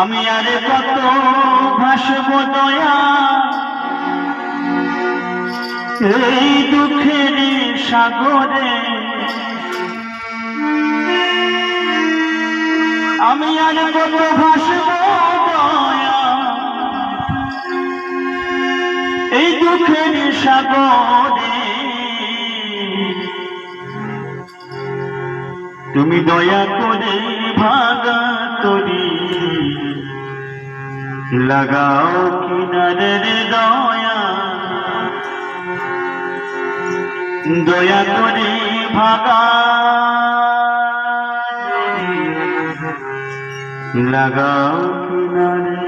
আমি আর কত ভাসব দয়া? এই দুঃখের সাগরে আমি আর কত ভাসব দয়া? এই দুঃখের সাগরে তুমি দয়া করে লাগাও কিনারের দয়া দয়া করে ভাগা কিনারে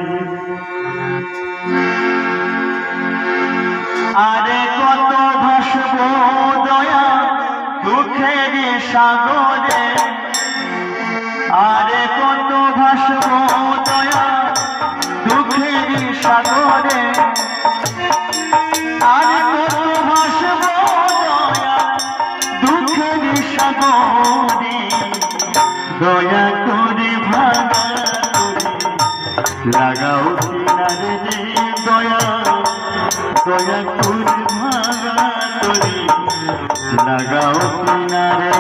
আরে কত ভাসব দয়া দুঃখের সাগরে আরে কত ভাসব সাগরে আরে কত ভাসব দুঃখের সাগরে দয়া করে ভাগা লাগাও কিনারে দয়া দয়া করে ভাগা লাগাও কিনারে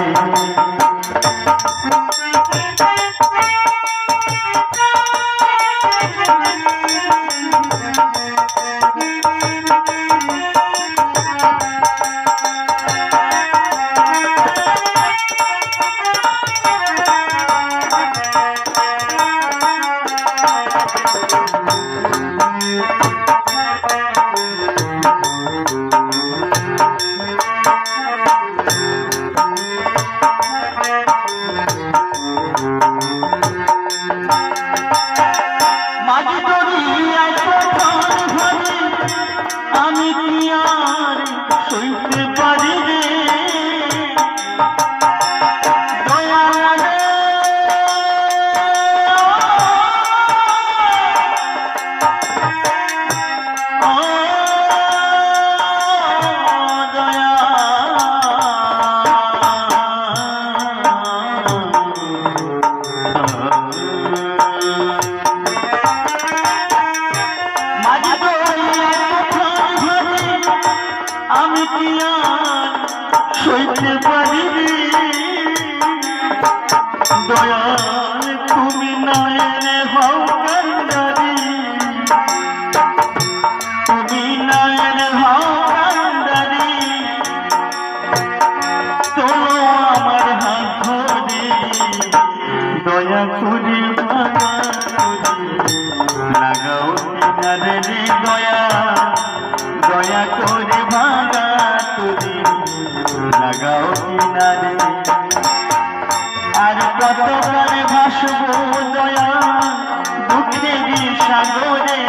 দয়া করে লাগাও কিনারে রে দয়া দয়া করে ভাগা তুলি লাগাও কিনারে আর কত করে ভাসব দয়া, দুঃখের সাগরে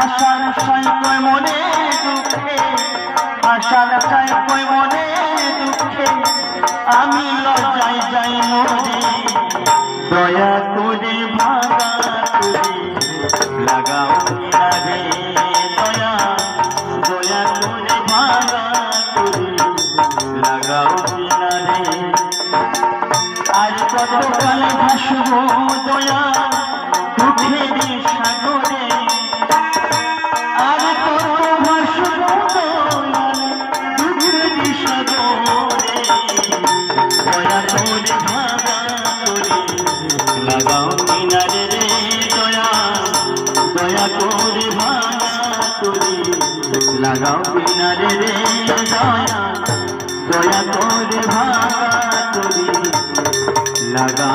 আশার সৈকয় মনে দুঃখে, আশার সৈকয় মনে দুঃখে, আমি লজাই যাই মনে। দয়া করে ভাগা লাগাও রে দয়া দয়া করে ভাগা করে লাগাও রে আর কতকাল ভাসব দয়া দুঃখে সাগরে লাগাও কিনারে রে দয়া দয়া করে ভাগা তুমি লাগা